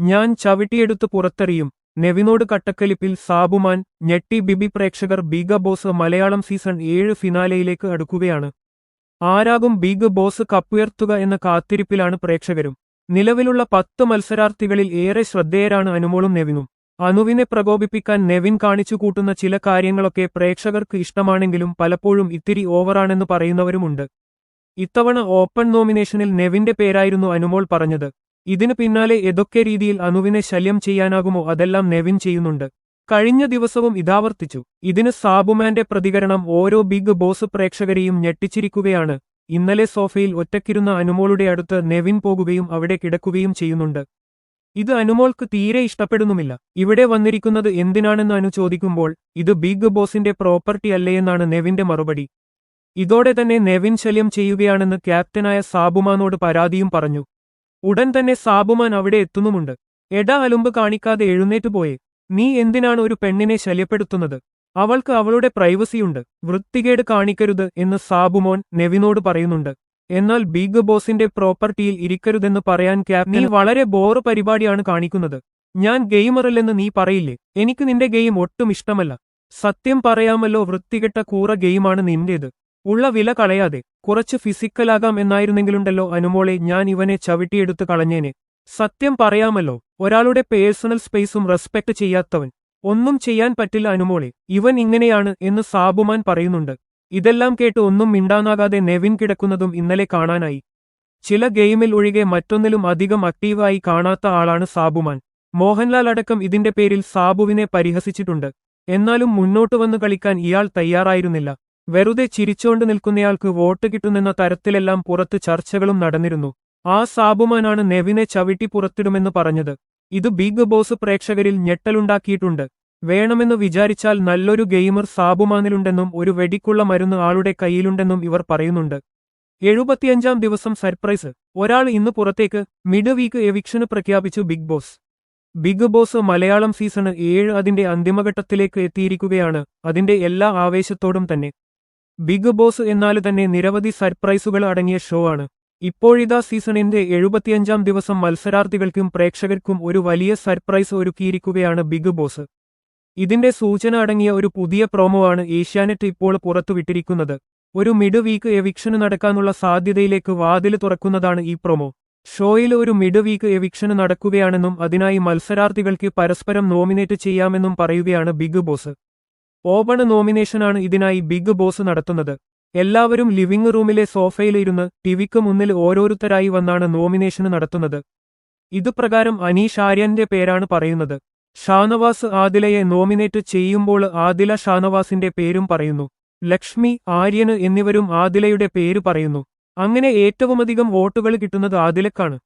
ഞാൻ ചവിട്ടിയെടുത്ത് പുറത്തെറിയും. നെവിനോട് കട്ടക്കലിപ്പിൽ സാബുമാൻ ഞെട്ടി ബിബി പ്രേക്ഷകർ ബിഗ് ബോസ് മലയാളം സീസൺ ഏഴ് ഫിനാലയിലേക്ക് അടുക്കുകയാണ്. ആരാകും ബിഗ് ബോസ് കപ്പുയർത്തുക എന്ന കാത്തിരിപ്പിലാണ് പ്രേക്ഷകരും. നിലവിലുള്ള പത്ത് മത്സരാർത്ഥികളിൽ ഏറെ ശ്രദ്ധേയരാണ് അനുമോളും നെവിനും. അനുവിനെ പ്രകോപിപ്പിക്കാൻ നെവിൻ കാണിച്ചു കൂട്ടുന്ന ചില കാര്യങ്ങളൊക്കെ പ്രേക്ഷകർക്ക് ഇഷ്ടമാണെങ്കിലും പലപ്പോഴും ഇത്തിരി ഓവറാണെന്ന് പറയുന്നവരുമുണ്ട്. ഇത്തവണ ഓപ്പൺ നോമിനേഷനിൽ നെവിന്റെ പേരായിരുന്നു അനുമോൾ പറഞ്ഞത്. ഇതിനു പിന്നാലെ ഏതൊക്കെ രീതിയിൽ അനുവിനെ ശല്യം ചെയ്യാനാകുമോ അതെല്ലാം നെവിൻ ചെയ്യുന്നുണ്ട്. കഴിഞ്ഞ ദിവസവും ഇതാവർത്തിച്ചു. ഇതിന് സാബുമാന്റെ പ്രതികരണം ഓരോ ബിഗ് ബോസ് പ്രേക്ഷകരെയും ഞെട്ടിച്ചിരിക്കുകയാണ്. ഇന്നലെ സോഫയിൽ ഒറ്റക്കിരുന്ന അനുമോളുടെ അടുത്ത് നെവിൻ പോകുകയും അവിടെ കിടക്കുകയും ചെയ്യുന്നുണ്ട്. ഇത് അനുമോൾക്ക് തീരെ ഇഷ്ടപ്പെടുന്നുമില്ല. ഇവിടെ വന്നിരിക്കുന്നത് എന്തിനാണെന്ന് അനു ചോദിക്കുമ്പോൾ ഇത് ബിഗ് ബോസിന്റെ പ്രോപ്പർട്ടി അല്ലേയെന്നാണ് നെവിന്റെ മറുപടി. ഇതോടെ തന്നെ നെവിൻ ശല്യം ചെയ്യുകയാണെന്ന് ക്യാപ്റ്റനായ സാബുമാനോട് പരാതിയും പറഞ്ഞു. ഉടൻ തന്നെ സാബുമാൻ അവിടെ എത്തുന്നുമുണ്ട്. എടാ അലുമ്പ് കാണിക്കാതെ എഴുന്നേറ്റ് പോയേ. നീ എന്തിനാണ് ഒരു പെണ്ണിനെ ശല്യപ്പെടുത്തുന്നത്? അവൾക്ക് അവളുടെ പ്രൈവസിയുണ്ട് വൃത്തികേട് കാണിക്കരുത് എന്ന് സാബുമോൻ നെവിനോട് പറയുന്നുണ്ട്. എന്നാൽ ബിഗ് ബോസിന്റെ പ്രോപ്പർട്ടിയിൽ ഇരിക്കരുതെന്ന് പറയാൻ ക്യാപ് നീ വളരെ ബോറ് പരിപാടിയാണ് കാണിക്കുന്നത്. ഞാൻ ഗെയിമറല്ലെന്ന് നീ പറയില്ലേ? എനിക്ക് നിന്റെ ഗെയിം ഒട്ടും ഇഷ്ടമല്ല. സത്യം പറയാമല്ലോ വൃത്തികെട്ട കൂറ ഗെയിമാണ് നിന്റേത്. ഉള്ള വില കളയാതെ കുറച്ച് ഫിസിക്കലാകാം എന്നായിരുന്നെങ്കിലുണ്ടല്ലോ അനുമോളെ ഞാൻ ഇവനെ ചവിട്ടിയെടുത്ത് കളഞ്ഞേനെ. സത്യം പറയാമല്ലോ ഒരാളുടെ പേഴ്സണൽ സ്പേസും റെസ്പെക്ട് ചെയ്യാത്തവൻ. ഒന്നും ചെയ്യാൻ പറ്റില്ല അനുമോളെ ഇവൻ ഇങ്ങനെയാണ് എന്ന് സാബുമാൻ പറയുന്നുണ്ട്. ഇതെല്ലാം കേട്ട് ഒന്നും മിണ്ടാനാകാതെ നെവിൻ കിടക്കുന്നതും ഇന്നലെ കാണാനായി. ചില ഗെയിമിൽ ഒഴികെ മറ്റൊന്നിലും അധികം ആക്റ്റീവായി കാണാത്ത ആളാണ് സാബുമാൻ. മോഹൻലാൽ അടക്കം ഇതിന്റെ പേരിൽ സാബുവിനെ പരിഹസിച്ചിട്ടുണ്ട്. എന്നാലും മുന്നോട്ട് വന്ന് കളിക്കാൻ ഇയാൾ തയ്യാറായിരുന്നില്ല. വെറുതെ ചിരിച്ചോണ്ട് നിൽക്കുന്നയാൾക്ക് വോട്ട് കിട്ടുന്നെന്ന തരത്തിലെല്ലാം പുറത്ത് ചർച്ചകളും നടന്നിരുന്നു. ആ സാബുമാനാണ് നെവിനെ ചവിട്ടി പുറത്തിടുമെന്ന് പറഞ്ഞത്. ഇത് ബിഗ് ബോസ് പ്രേക്ഷകരിൽ ഞെട്ടലുണ്ടാക്കിയിട്ടുണ്ട്. വേണമെന്ന് വിചാരിച്ചാൽ നല്ലൊരു ഗെയിമർ സാബുമാനിലുണ്ടെന്നും ഒരു വെടിക്കുള്ള മരുന്ന് ആളുടെ കയ്യിലുണ്ടെന്നും ഇവർ പറയുന്നുണ്ട്. എഴുപത്തിയഞ്ചാം ദിവസം സർപ്രൈസ്. ഒരാൾ ഇന്ന് പുറത്തേക്ക് മിഡ് വീക്ക് എവിക്ഷന് പ്രഖ്യാപിച്ചു Bigg Boss. Bigg Boss Malayalam season ഏഴ് അതിന്റെ അന്തിമഘട്ടത്തിലേക്ക് എത്തിയിരിക്കുകയാണ്. അതിന്റെ എല്ലാ ആവേശത്തോടും തന്നെ. ബിഗ് ബോസ് എന്നാൽ തന്നെ നിരവധി സർപ്രൈസുകൾ അടങ്ങിയ ഷോ ആണ്. ഇപ്പോഴിതാ സീസണിന്റെ എഴുപത്തിയഞ്ചാം ദിവസം മത്സരാർത്ഥികൾക്കും പ്രേക്ഷകർക്കും ഒരു വലിയ സർപ്രൈസ് ഒരുക്കിയിരിക്കുകയാണ് ബിഗ് ബോസ്. ഇതിന്റെ സൂചന അടങ്ങിയ ഒരു പുതിയ പ്രോമോ ആണ് ഏഷ്യാനെറ്റ് ഇപ്പോൾ പുറത്തുവിട്ടിരിക്കുന്നത്. ഒരു മിഡ് വീക്ക് എവിക്ഷന് നടക്കാനുള്ള സാധ്യതയിലേക്ക് വാതിൽ തുറക്കുന്നതാണ് ഈ പ്രൊമോ ഷോയിൽ ഒരു മിഡ് വീക്ക് എവിക്ഷന് നടക്കുകയാണെന്നും അതിനായി മത്സരാർത്ഥികൾക്ക് പരസ്പരം നോമിനേറ്റ് ചെയ്യാമെന്നും പറയുകയാണ് ബിഗ് ബോസ്. ഓപൺ നോമിനേഷനാണ് ഇതിനായി ബിഗ് ബോസ് നടത്തുന്നത്. എല്ലാവരും ലിവിംഗ് റൂമിലെ സോഫയിലിരുന്ന് ടിവിക്ക് മുന്നിൽ ഓരോരുത്തരായി വന്നാണ് നോമിനേഷന് നടത്തുന്നത്. ഇതുപ്രകാരം അനീഷ് ആര്യന്റെ പേരാണ് പറയുന്നത്. ഷാനവാസ് ആദിലയെ നോമിനേറ്റ് ചെയ്യുമ്പോൾ ആദില ഷാനവാസിന്റെ പേരും പറയുന്നു. ലക്ഷ്മി ആര്യന് എന്നിവരും ആദിലയുടെ പേര് പറയുന്നു. അങ്ങനെ ഏറ്റവുമധികം വോട്ടുകൾ കിട്ടുന്നത് ആദിലക്കാണ്.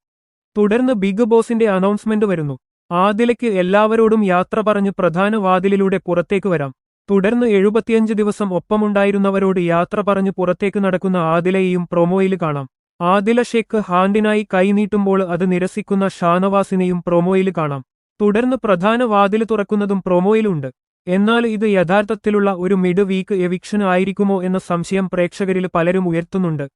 തുടർന്ന് ബിഗ് ബോസിന്റെ അനൗൺസ്മെന്റ് വരുന്നു. ആദിലയ്ക്ക് എല്ലാവരോടും യാത്ര പറഞ്ഞ് പ്രധാന വാതിലിലൂടെ പുറത്തേക്ക് വരാം. തുടർന്ന് എഴുപത്തിയഞ്ച് ദിവസം ഒപ്പമുണ്ടായിരുന്നവരോട് യാത്ര പറഞ്ഞു പുറത്തേക്ക് നടക്കുന്ന ആദിലയെയും പ്രൊമോയിൽ കാണാം. ആദില ഷേക്ക് ഹാൻഡിനായി കൈനീട്ടുമ്പോൾ അത് നിരസിക്കുന്ന ഷാനവാസിനെയും പ്രൊമോയിൽ കാണാം. തുടർന്ന് പ്രധാന വാതിൽ തുറക്കുന്നതും പ്രൊമോയിലുണ്ട് എന്നാൽ ഇത് യഥാർത്ഥത്തിലുള്ള ഒരു മിഡ് വീക്ക് എവിക്ഷൻ ആയിരിക്കുമോ എന്ന സംശയം പ്രേക്ഷകരിൽ പലരും ഉയർത്തുന്നുണ്ട്.